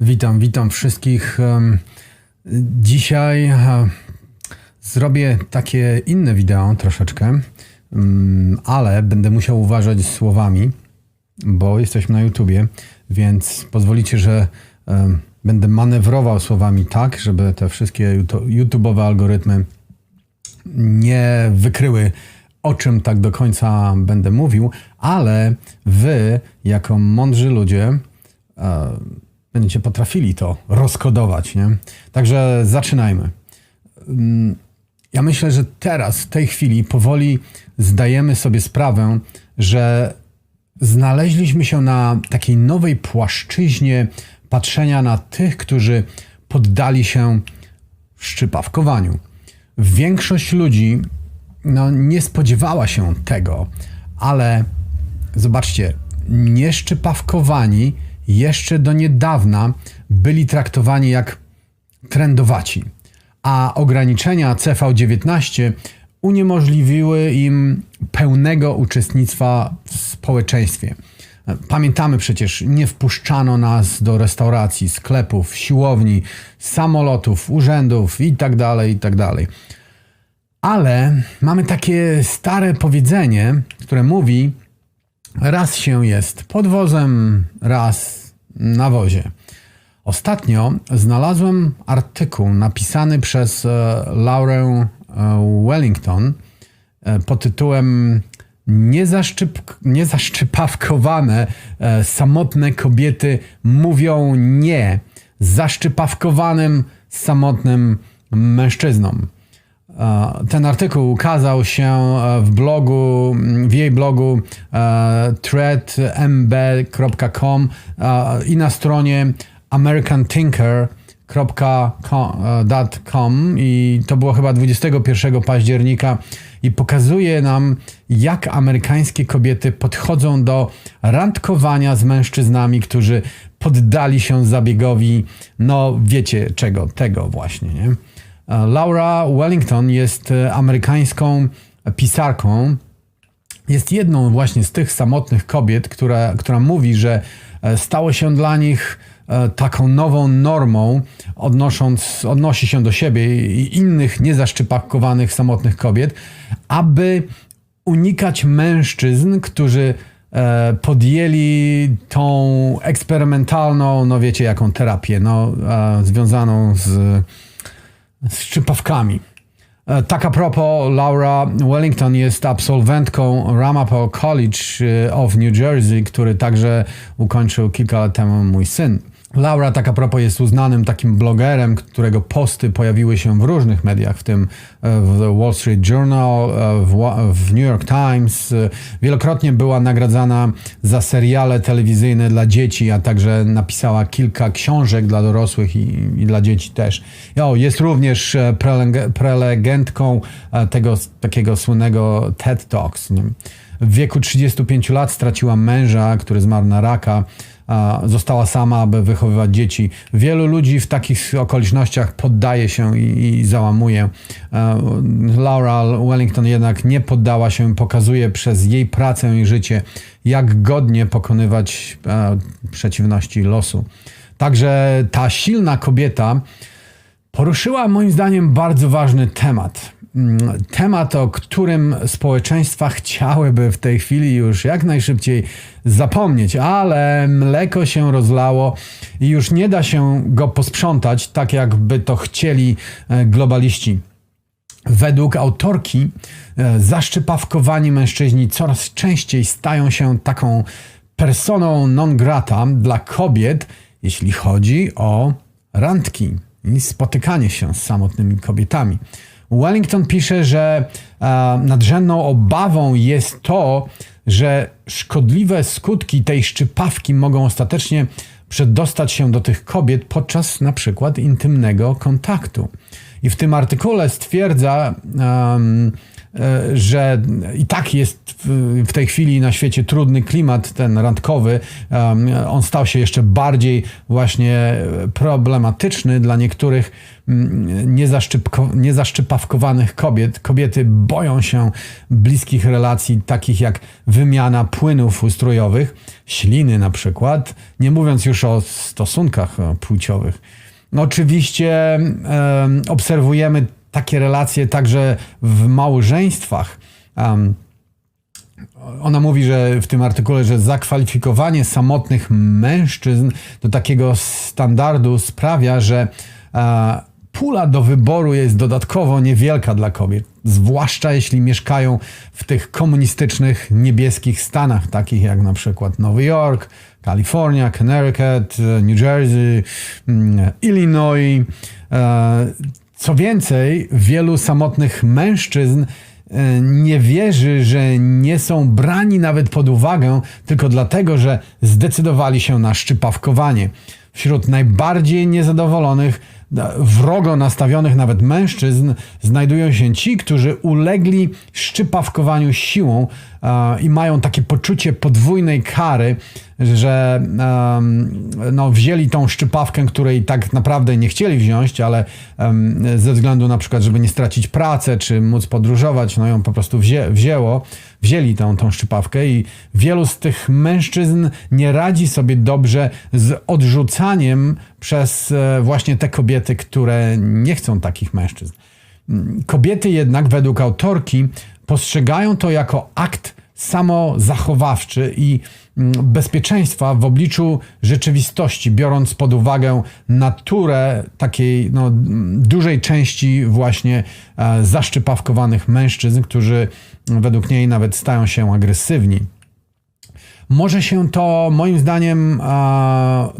Witam, witam wszystkich. Dzisiaj e, zrobię takie inne wideo troszeczkę, ale będę musiał uważać słowami, bo jesteśmy na YouTubie, więc pozwolicie, że będę manewrował słowami tak, żeby te wszystkie YouTube'owe algorytmy nie wykryły, o czym tak do końca będę mówił, ale wy, jako mądrzy ludzie, e, będziecie potrafili to rozkodować, nie? Także zaczynajmy. Mm, Ja myślę, że teraz, w tej chwili, powoli zdajemy sobie sprawę, że znaleźliśmy się na takiej nowej płaszczyźnie patrzenia na tych, którzy poddali się szczypawkowaniu. Większość ludzi no, nie spodziewała się tego, ale zobaczcie, nieszczypawkowani jeszcze do niedawna byli traktowani jak trendowaci, a ograniczenia CV-19 uniemożliwiły im pełnego uczestnictwa w społeczeństwie. Pamiętamy przecież, nie wpuszczano nas do restauracji, sklepów, siłowni, samolotów, urzędów itd., itd. Ale mamy takie stare powiedzenie, które mówi: raz się jest pod wozem, raz na wozie. Ostatnio znalazłem artykuł napisany przez e, Laurę e, Wellington e, pod tytułem Niezaszczyp, Niezaszczypawkowane samotne kobiety mówią nie zaszczypawkowanym samotnym mężczyznom. E, Ten artykuł ukazał się e, w blogu, w jej blogu e, threadmb.com i na stronie americanthinker.com i to było chyba 21 października i pokazuje nam, jak amerykańskie kobiety podchodzą do randkowania z mężczyznami, którzy poddali się zabiegowi, no wiecie czego, tego właśnie, nie? Laura Wellington jest e, amerykańską pisarką. Jest jedną właśnie z tych samotnych kobiet, która, która mówi, że e, stało się dla nich e, taką nową normą, odnosząc, odnosi się do siebie i innych niezaszczypakowanych samotnych kobiet, aby unikać mężczyzn, którzy e, podjęli tą eksperymentalną, no wiecie jaką terapię, no, e, związaną z z szczypawkami. E, Tak a propos, Laura Wellington jest absolwentką Ramapo College e, of New Jersey, który także ukończył kilka lat temu mój syn. Laura, tak a propos, jest uznanym takim blogerem, którego posty pojawiły się w różnych mediach, w tym e, w The Wall Street Journal, e, w, New York Times. E, Wielokrotnie była nagradzana za seriale telewizyjne dla dzieci, a także napisała kilka książek dla dorosłych i, i dla dzieci też. Jest również preleg- prelegentką tego takiego słynnego TED Talks. W wieku 35 lat straciła męża, który zmarł na raka. Została sama, aby wychowywać dzieci. Wielu ludzi w takich okolicznościach poddaje się i, i załamuje. E, Laura Wellington jednak nie poddała się, pokazuje przez jej pracę i życie, jak godnie pokonywać e, przeciwności losu. Także ta silna kobieta poruszyła moim zdaniem bardzo ważny temat. Mm, Temat, o którym społeczeństwa chciałyby w tej chwili już jak najszybciej zapomnieć, ale mleko się rozlało i już nie da się go posprzątać tak, jakby to chcieli e, globaliści. Według autorki e, zaszczypawkowani mężczyźni coraz częściej stają się taką personą non grata dla kobiet, jeśli chodzi o randki i spotykanie się z samotnymi kobietami. Wellington pisze, że e, nadrzędną obawą jest to, że szkodliwe skutki tej szczypawki mogą ostatecznie przedostać się do tych kobiet podczas na przykład intymnego kontaktu. I w tym artykule stwierdza, że i tak jest w, tej chwili na świecie trudny klimat, ten randkowy. On stał się jeszcze bardziej właśnie problematyczny dla niektórych mm, niezaszczypawkowanych kobiet. Kobiety boją się bliskich relacji, takich jak wymiana płynów ustrojowych, śliny na przykład, nie mówiąc już o stosunkach e, płciowych. Oczywiście obserwujemy takie relacje także w małżeństwach. Um, ona mówi, że w tym artykule, że zakwalifikowanie samotnych mężczyzn do takiego standardu sprawia, że e, pula do wyboru jest dodatkowo niewielka dla kobiet, zwłaszcza jeśli mieszkają w tych komunistycznych niebieskich stanach, takich jak na przykład Nowy Jork, Kalifornia, Connecticut, New Jersey, mm, Illinois. E, co więcej, wielu samotnych mężczyzn e, nie wierzy, że nie są brani nawet pod uwagę tylko dlatego, że zdecydowali się na szczypawkowanie. Wśród najbardziej niezadowolonych wrogo nastawionych nawet mężczyzn znajdują się ci, którzy ulegli szczypawkowaniu siłą i mają takie poczucie podwójnej kary, że no, wzięli tą szczypawkę, której tak naprawdę nie chcieli wziąć, ale ze względu na przykład, żeby nie stracić pracę, czy móc podróżować, no ją po prostu wzię, wzięło, wzięli tą, tą szczypawkę i wielu z tych mężczyzn nie radzi sobie dobrze z odrzucaniem przez e, właśnie te kobiety, które nie chcą takich mężczyzn. Kobiety jednak, według autorki, postrzegają to jako akt samozachowawczy i mm, bezpieczeństwa w obliczu rzeczywistości, biorąc pod uwagę naturę takiej no, dużej części właśnie e, zaszczypawkowanych mężczyzn, którzy według niej nawet stają się agresywni. Może się to, moim zdaniem,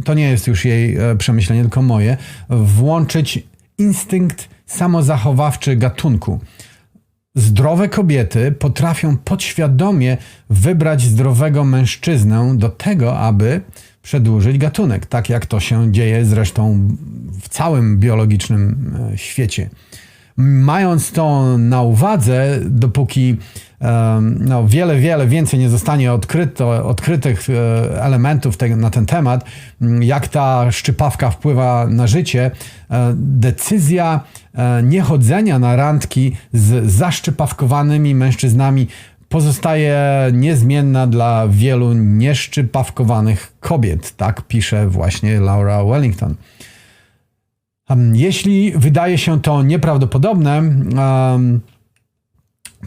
to nie jest już jej e, przemyślenie, tylko moje, włączyć instynkt samozachowawczy gatunku. Zdrowe kobiety potrafią podświadomie wybrać zdrowego mężczyznę do tego, aby przedłużyć gatunek, tak jak to się dzieje zresztą w całym biologicznym e, świecie. Mając to na uwadze, dopóki no, wiele, wiele więcej nie zostanie odkryto, odkrytych e, elementów te, na ten temat, jak ta szczypawka wpływa na życie, e, decyzja e, niechodzenia na randki z zaszczypawkowanymi mężczyznami pozostaje niezmienna dla wielu nieszczypawkowanych kobiet. Tak pisze właśnie Laura Wellington. Jeśli wydaje się to nieprawdopodobne,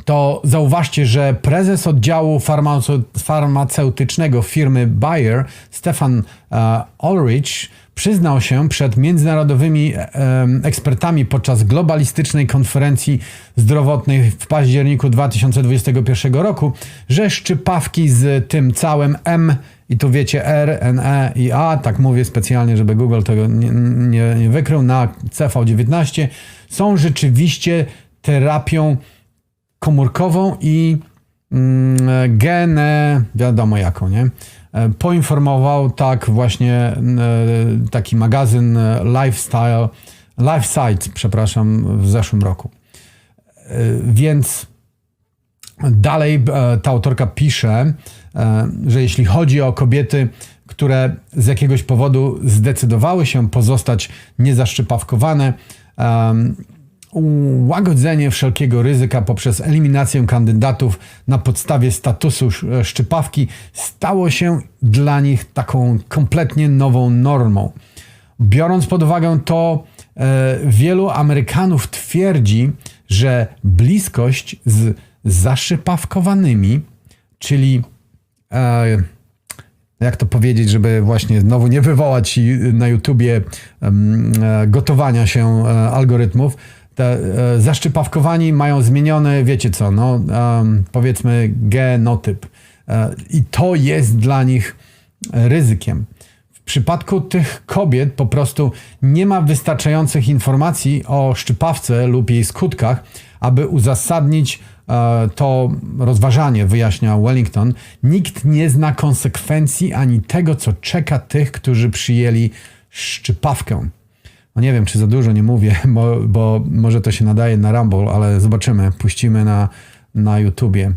to zauważcie, że prezes oddziału farmaceutycznego firmy Bayer, Stefan e, Ulrich, przyznał się przed międzynarodowymi e, ekspertami podczas globalistycznej konferencji zdrowotnej w październiku 2021 roku, że szczypawki z tym całym M i tu wiecie R, N, E i A, tak mówię specjalnie, żeby Google tego nie, nie, nie wykrył, na CV19 są rzeczywiście terapią komórkową i mm, genę, wiadomo jaką, nie? E, poinformował tak właśnie e, taki magazyn e, Lifestyle, Lifesite, przepraszam, w zeszłym roku. Więc dalej ta autorka pisze, że jeśli chodzi o kobiety, które z jakiegoś powodu zdecydowały się pozostać niezaszczypawkowane, ułagodzenie wszelkiego ryzyka poprzez eliminację kandydatów na podstawie statusu e, szczypawki stało się dla nich taką kompletnie nową normą. Biorąc pod uwagę to, e, wielu Amerykanów twierdzi, że bliskość z zaszypawkowanymi, czyli e, jak to powiedzieć, żeby właśnie znowu nie wywołać na YouTubie gotowania się algorytmów, te e, zaszczypawkowani mają zmieniony, wiecie co, no powiedzmy genotyp. E, I to jest dla nich ryzykiem. W przypadku tych kobiet po prostu nie ma wystarczających informacji o szczypawce lub jej skutkach, aby uzasadnić e, to rozważanie, wyjaśnia Wellington. Nikt nie zna konsekwencji ani tego, co czeka tych, którzy przyjęli szczypawkę. No nie wiem, czy za dużo nie mówię, bo, bo może to się nadaje na Rumble, ale zobaczymy. Puścimy na na YouTubie.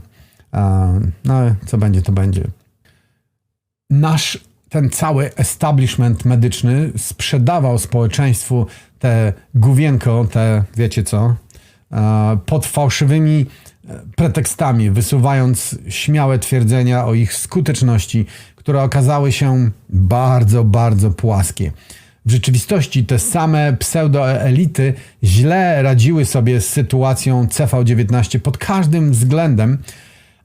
No, co będzie, to będzie. Nasz ten cały establishment medyczny sprzedawał społeczeństwu te główienko, te wiecie co, pod fałszywymi e, pretekstami, wysuwając śmiałe twierdzenia o ich skuteczności, które okazały się bardzo, bardzo płaskie. W rzeczywistości te same pseudoelity źle radziły sobie z sytuacją CV-19 pod każdym względem,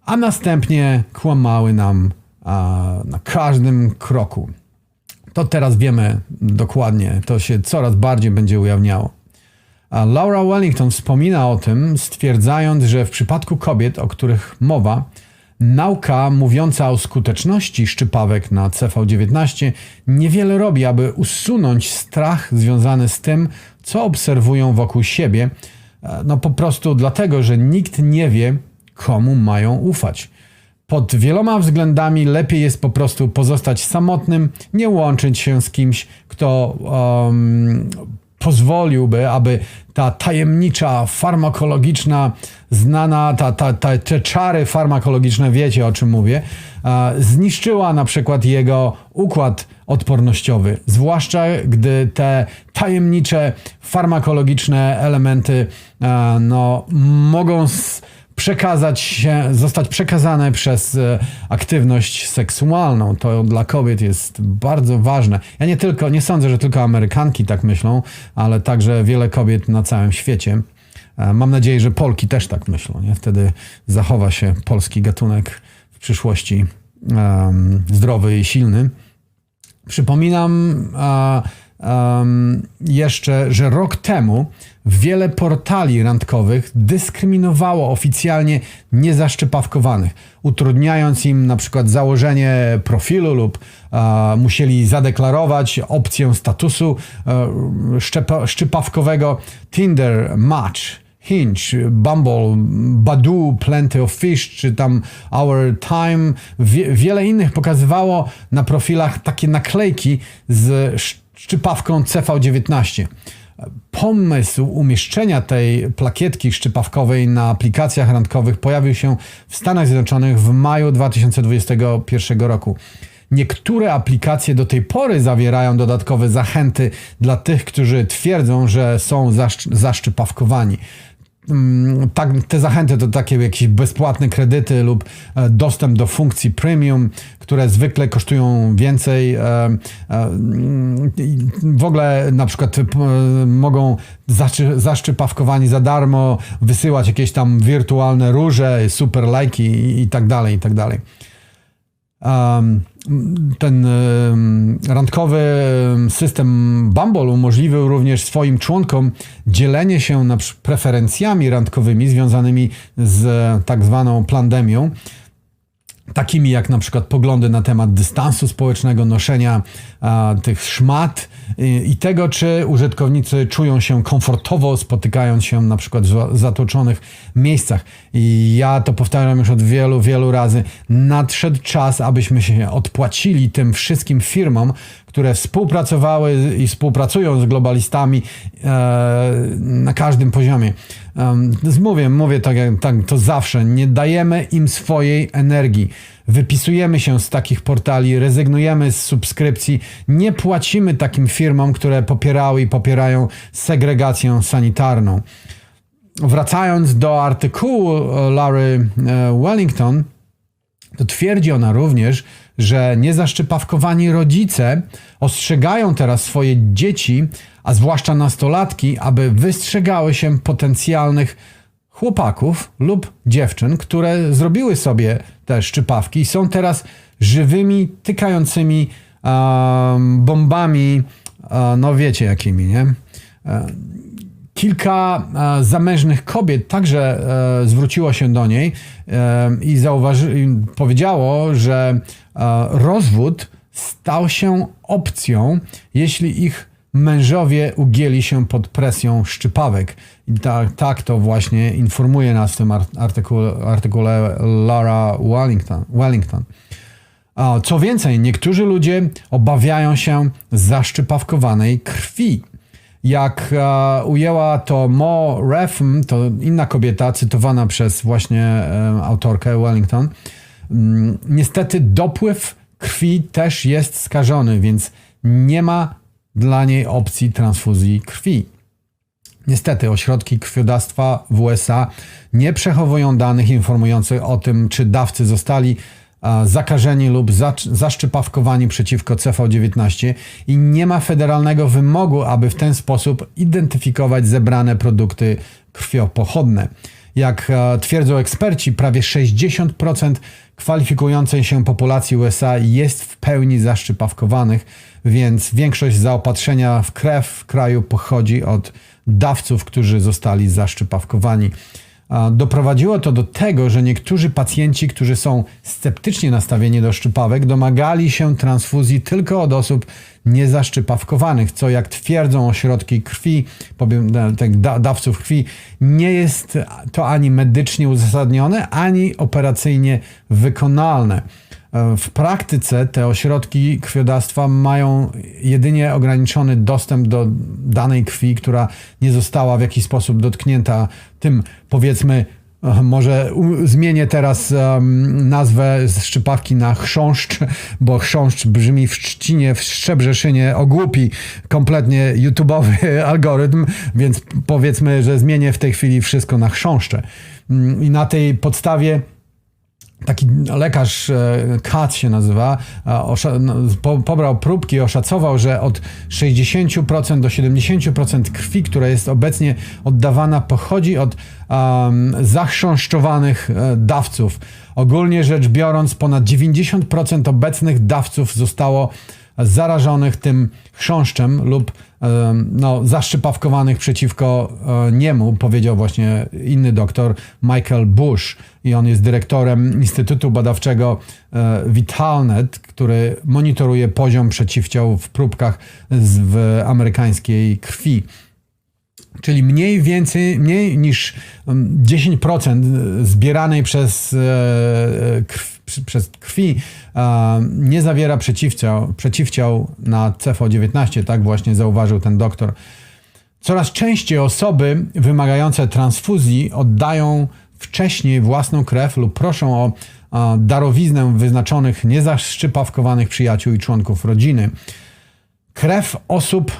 a następnie kłamały nam na każdym kroku. To teraz wiemy dokładnie, to się coraz bardziej będzie ujawniało. A Laura Wellington wspomina o tym, stwierdzając, że w przypadku kobiet, o których mowa, nauka mówiąca o skuteczności szczypawek na CV19 niewiele robi, aby usunąć strach związany z tym, co obserwują wokół siebie. No po prostu dlatego, że nikt nie wie, komu mają ufać. Pod wieloma względami lepiej jest po prostu pozostać samotnym, nie łączyć się z kimś, kto um, pozwoliłby, aby ta tajemnicza, farmakologiczna, znana, ta, ta, ta, te czary farmakologiczne, wiecie o czym mówię, zniszczyła na przykład jego układ odpornościowy. Zwłaszcza gdy te tajemnicze, farmakologiczne elementy no, mogą. Przekazać się, zostać przekazane przez e, aktywność seksualną. To dla kobiet jest bardzo ważne. Ja nie tylko, nie sądzę, że tylko Amerykanki tak myślą, ale także wiele kobiet na całym świecie. E, mam nadzieję, że Polki też tak myślą. Nie? Wtedy zachowa się polski gatunek w przyszłości um, zdrowy i silny. Przypominam um, jeszcze, że rok temu wiele portali randkowych dyskryminowało oficjalnie niezaszczepawkowanych, utrudniając im na przykład założenie profilu lub a, musieli zadeklarować opcję statusu a, szczepa, Tinder Match. Hinge, Bumble, Badu, Plenty of Fish, czy tam Our Time, wie, wiele innych pokazywało na profilach takie naklejki z szczypawką CV19 pomysł umieszczenia tej plakietki szczypawkowej na aplikacjach randkowych pojawił się w Stanach Zjednoczonych w maju 2021 roku. Niektóre aplikacje do tej pory zawierają dodatkowe zachęty dla tych, którzy twierdzą, że są zaszczypawkowani. Mm, tak, te zachęty to takie jakieś bezpłatne kredyty lub e, dostęp do funkcji premium, które zwykle kosztują więcej. E, e, w ogóle na przykład mogą zaszczypawkowani za darmo wysyłać jakieś tam wirtualne róże, super lajki i tak dalej, i tak dalej ten randkowy system Bumble umożliwił również swoim członkom dzielenie się na preferencjami randkowymi związanymi z tak zwaną pandemią takimi jak na przykład poglądy na temat dystansu społecznego, noszenia a, tych szmat i, i, tego, czy użytkownicy czują się komfortowo spotykając się na przykład w zatoczonych miejscach. I ja to powtarzam już od wielu, wielu razy. Nadszedł czas, abyśmy się odpłacili tym wszystkim firmom, które współpracowały i współpracują z globalistami e, na każdym poziomie. E, mówię, mówię tak, tak to zawsze, nie dajemy im swojej energii. Wypisujemy się z takich portali, rezygnujemy z subskrypcji, nie płacimy takim firmom, które popierały i popierają segregację sanitarną. Wracając do artykułu Larry e, Wellington, to twierdzi ona również, że niezaszczypawkowani rodzice ostrzegają teraz swoje dzieci, a zwłaszcza nastolatki, aby wystrzegały się potencjalnych chłopaków lub dziewczyn, które zrobiły sobie te szczypawki i są teraz żywymi, tykającymi bombami, um, no wiecie jakimi, nie? Um, Kilka e, zamężnych kobiet także e, zwróciło się do niej e, i zauważy, powiedziało, że rozwód stał się opcją, jeśli ich mężowie ugięli się pod presją szczypawek. I tak, tak to właśnie informuje nas w tym artykule, artykule Laura Wellington. Wellington. Co więcej, niektórzy ludzie obawiają się zaszczypawkowanej krwi Jak e, ujęła to Mo Refn, to inna kobieta cytowana przez właśnie e, autorkę Wellington, mm, niestety dopływ krwi też jest skażony, więc nie ma dla niej opcji transfuzji krwi. Niestety ośrodki krwiodawstwa w USA nie przechowują danych informujących o tym, czy dawcy zostali zakażeni lub za, zaszczypawkowani przeciwko CV19 i nie ma federalnego wymogu, aby w ten sposób identyfikować zebrane produkty krwiopochodne. Jak twierdzą eksperci, prawie 60% kwalifikującej się populacji USA jest w pełni zaszczypawkowanych, więc większość zaopatrzenia w krew w kraju pochodzi od dawców, którzy zostali zaszczypawkowani. Doprowadziło to do tego, że niektórzy pacjenci, którzy są sceptycznie nastawieni do szczypawek, domagali się transfuzji tylko od osób niezaszczypawkowanych, co jak twierdzą ośrodki krwi, powiem, tych dawców krwi, nie jest to ani medycznie uzasadnione, ani operacyjnie wykonalne. W praktyce te ośrodki krwiodawstwa mają jedynie ograniczony dostęp do danej krwi, która nie została w jakiś sposób dotknięta tym, powiedzmy, e, może zmienię teraz um, nazwę z szczypawki na chrząszcz, bo chrząszcz brzmi w Szczecinie, w Szczebrzeszynie ogłupi kompletnie YouTube'owy algorytm, więc powiedzmy, że zmienię w tej chwili wszystko na chrząszcze. Mm, I na tej podstawie taki lekarz, Katz się nazywa, no, pobrał próbki, oszacował, że od 60% do 70% krwi, która jest obecnie oddawana, pochodzi od um, zachrząszczowanych e, dawców. Ogólnie rzecz biorąc, ponad 90% obecnych dawców zostało zarażonych tym chrząszczem lub no, zaszczypawkowanych przeciwko e, niemu, powiedział właśnie inny doktor Michael Bush i on jest dyrektorem Instytutu Badawczego e, Vitalnet, który monitoruje poziom przeciwciał w próbkach w amerykańskiej krwi. Czyli mniej więcej, mniej niż 10% zbieranej przez krw przez krwi nie zawiera przeciwciał, przeciwciał na CV19, tak właśnie zauważył ten doktor. Coraz częściej osoby wymagające transfuzji oddają wcześniej własną krew lub proszą o darowiznę wyznaczonych niezaszczypawkowanych przyjaciół i członków rodziny. Krew osób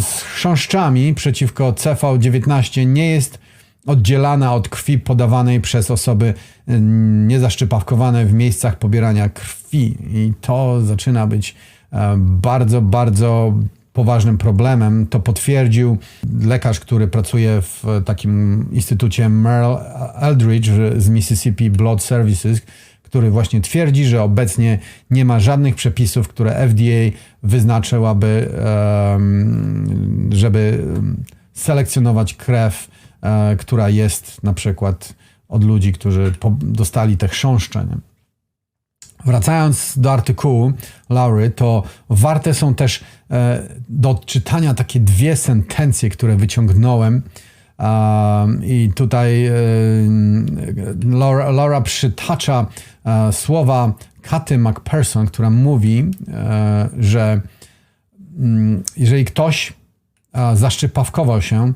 z chrząszczami przeciwko CV19 nie jest oddzielana od krwi podawanej przez osoby y, niezaszczypawkowane w miejscach pobierania krwi. I to zaczyna być e, bardzo, bardzo poważnym problemem. To potwierdził lekarz, który pracuje w takim instytucie Merle Eldridge z Mississippi Blood Services, który właśnie twierdzi, że obecnie nie ma żadnych przepisów, które FDA wyznaczyłaby, żeby selekcjonować krew która jest na przykład od ludzi, którzy dostali te chrząszcze. Nie? Wracając do artykułu Laury, to warte są też e, do odczytania takie dwie sentencje, które wyciągnąłem. I tutaj e, Laura, Laura przytacza słowa Katy McPherson, która mówi, że mm, jeżeli ktoś zaszczypawkował się,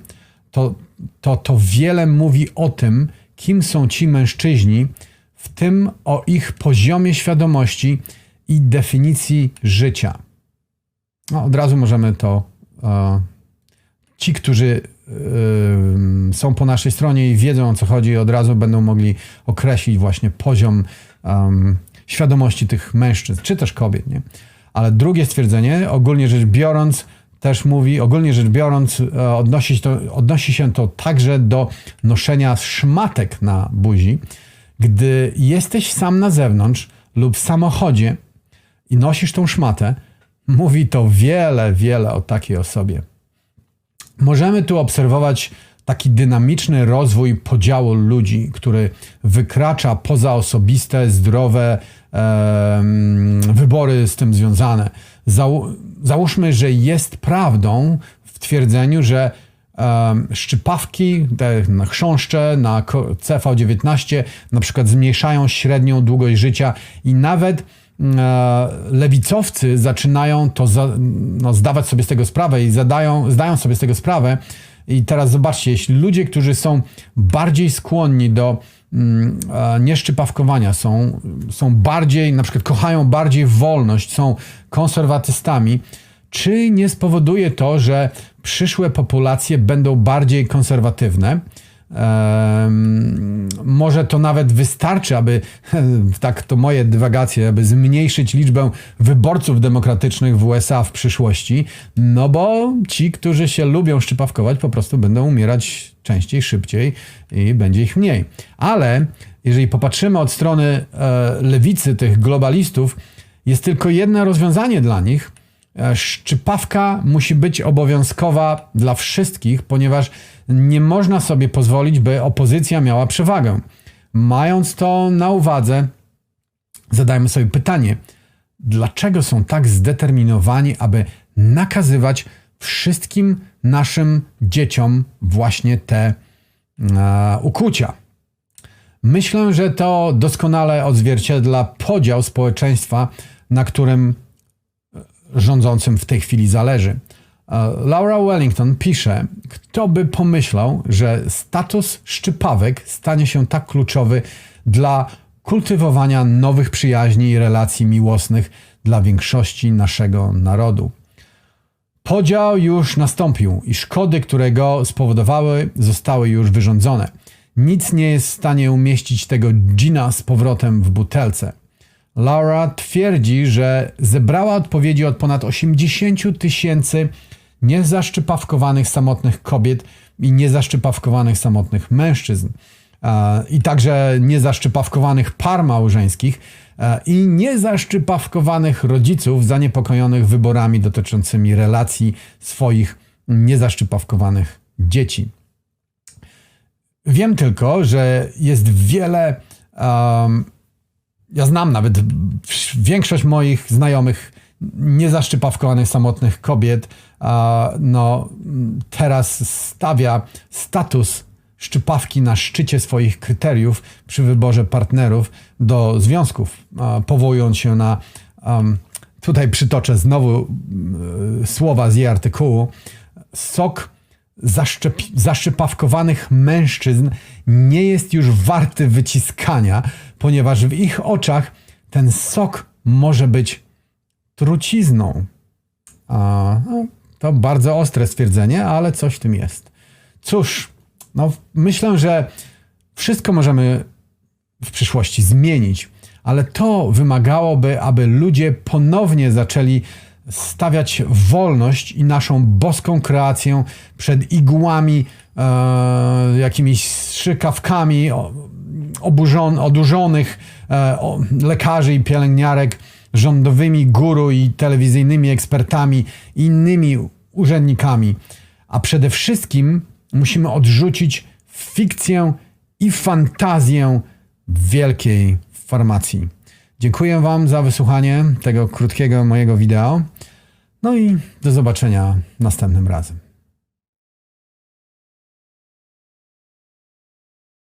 to to, to wiele mówi o tym, kim są ci mężczyźni, w tym o ich poziomie świadomości i definicji życia. No, od razu możemy to. E, ci, którzy e, są po naszej stronie i wiedzą o co chodzi, od razu będą mogli określić właśnie poziom świadomości tych mężczyzn, czy też kobiet. Nie? Ale drugie stwierdzenie, ogólnie rzecz biorąc, też mówi, ogólnie rzecz biorąc, e, odnosi, to, odnosi się to także do noszenia szmatek na buzi. Gdy jesteś sam na zewnątrz lub w samochodzie i nosisz tą szmatę, mówi to wiele, wiele o takiej osobie. Możemy tu obserwować taki dynamiczny rozwój podziału ludzi, który wykracza poza osobiste, zdrowe e, wybory z tym związane. Zał, załóżmy, że jest prawdą w twierdzeniu, że um, szczypawki, te chrząszcze na CV19 na przykład zmniejszają średnią długość życia i nawet e, lewicowcy zaczynają to no, zdawać sobie z tego sprawę i zadają, zdają sobie z tego sprawę. I teraz zobaczcie, jeśli ludzie, którzy są bardziej skłonni do mm, e, nieszczypawkowania, są, są bardziej, na przykład kochają bardziej wolność, są konserwatystami, czy nie spowoduje to, że przyszłe populacje będą bardziej konserwatywne? Może to nawet wystarczy, aby, tak to moje dywagacje, aby zmniejszyć liczbę wyborców demokratycznych w USA w przyszłości, no bo ci, którzy się lubią szczypawkować, po prostu będą umierać częściej, szybciej i będzie ich mniej. Ale jeżeli popatrzymy od strony e, lewicy, tych globalistów, jest tylko jedno rozwiązanie dla nich – E, Szczypawka musi być obowiązkowa dla wszystkich, ponieważ nie można sobie pozwolić, by opozycja miała przewagę. Mając to na uwadze, zadajmy sobie pytanie, dlaczego są tak zdeterminowani, aby nakazywać wszystkim naszym dzieciom właśnie te e, ukłucia? Myślę, że to doskonale odzwierciedla podział społeczeństwa, na którym rządzącym w tej chwili zależy. Laura Wellington pisze, kto by pomyślał, że status szczypawek stanie się tak kluczowy dla kultywowania nowych przyjaźni i relacji miłosnych dla większości naszego narodu. Podział już nastąpił i szkody, które go spowodowały, zostały już wyrządzone. Nic nie jest w stanie umieścić tego dżina z powrotem w butelce. Laura twierdzi, że zebrała odpowiedzi od ponad 80 tysięcy niezaszczypawkowanych samotnych kobiet i niezaszczypawkowanych samotnych mężczyzn. I także niezaszczypawkowanych par małżeńskich i niezaszczypawkowanych rodziców zaniepokojonych wyborami dotyczącymi relacji swoich niezaszczypawkowanych dzieci. Wiem tylko, że jest wiele um, ja znam nawet większość moich znajomych niezaszczypawkowanych samotnych kobiet, no teraz stawia status szczypawki na szczycie swoich kryteriów przy wyborze partnerów do związków, powołując się na, tutaj przytoczę znowu słowa z jej artykułu, sok zaszczep, zaszczypawkowanych mężczyzn nie jest już warty wyciskania, ponieważ w ich oczach ten sok może być trucizną. A, no, to bardzo ostre stwierdzenie, ale coś w tym jest. Cóż, no, myślę, że wszystko możemy w przyszłości zmienić, ale to wymagałoby, aby ludzie ponownie zaczęli stawiać wolność i naszą boską kreację przed igłami, e, jakimiś strzykawkami oburzon, odurzonych e, o, lekarzy i pielęgniarek, rządowymi guru i telewizyjnymi ekspertami i innymi urzędnikami. A przede wszystkim musimy odrzucić fikcję i fantazję wielkiej farmacji. Dziękuję Wam za wysłuchanie tego krótkiego mojego wideo. No i do zobaczenia następnym razem.